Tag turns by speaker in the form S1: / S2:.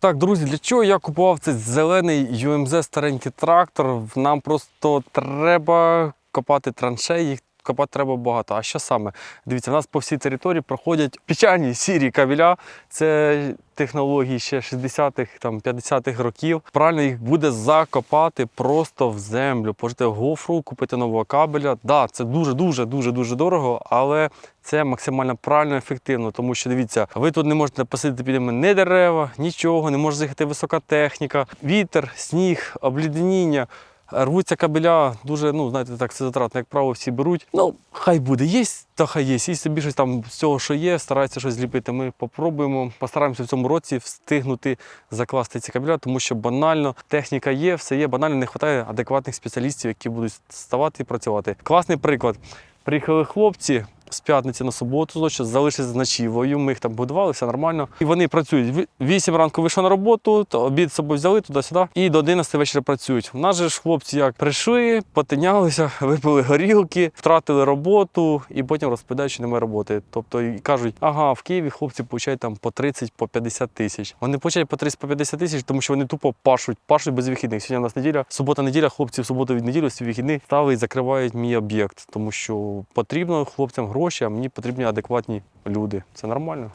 S1: Так, друзі, для чого я купував цей зелений UMZ старенький трактор? Нам просто треба копати траншеї, їх копати треба багато. А що саме? Дивіться, в нас по всій території проходять печальні сірі кабеля. Це технології ще 60-х, там 50-х років. Правильно їх буде закопати просто в землю, пожити гофру, купити нового кабеля. Да, це дуже, дуже, дуже, дорого, але це максимально правильно ефективно, тому що дивіться, ви тут не можете посадити під ними ні дерева, нічого, не може заїхати висока техніка, вітер, сніг, обліденіння. Рвуться кабеля, дуже, ну, знаєте, так затратно, як правило, всі беруть. Ну, хай буде, є, то хай є. Є собі щось там з цього, що є, стараються щось зліпити. Ми попробуємо, постараємося в цьому році встигнути закласти ці кабеля, тому що банально техніка є, все є, банально не вистачає адекватних спеціалістів, які будуть ставати і працювати. Класний приклад. Приїхали хлопці. З п'ятниці на суботу, залишилися з ночівою. Ми їх там будували, все нормально. І вони працюють. Вісім ранку вийшов на роботу, то обід з собою взяли туди-сюди, і до 11 вечора працюють. У нас же ж хлопці як прийшли, потинялися, випили горілки, втратили роботу, і потім розповідають, що немає роботи. Тобто і кажуть, ага, в Києві хлопці получають там по 30 по 50 тисяч. Вони получають по 30 по 50 тисяч, тому що вони тупо пашуть, пашуть без вихідних. Сьогодні у нас неділя, субота, неділя, хлопці в суботу від неділі, всі вихідні стали і закривають мій об'єкт, тому що потрібно хлопцям гроші, а мені потрібні адекватні люди. Це нормально.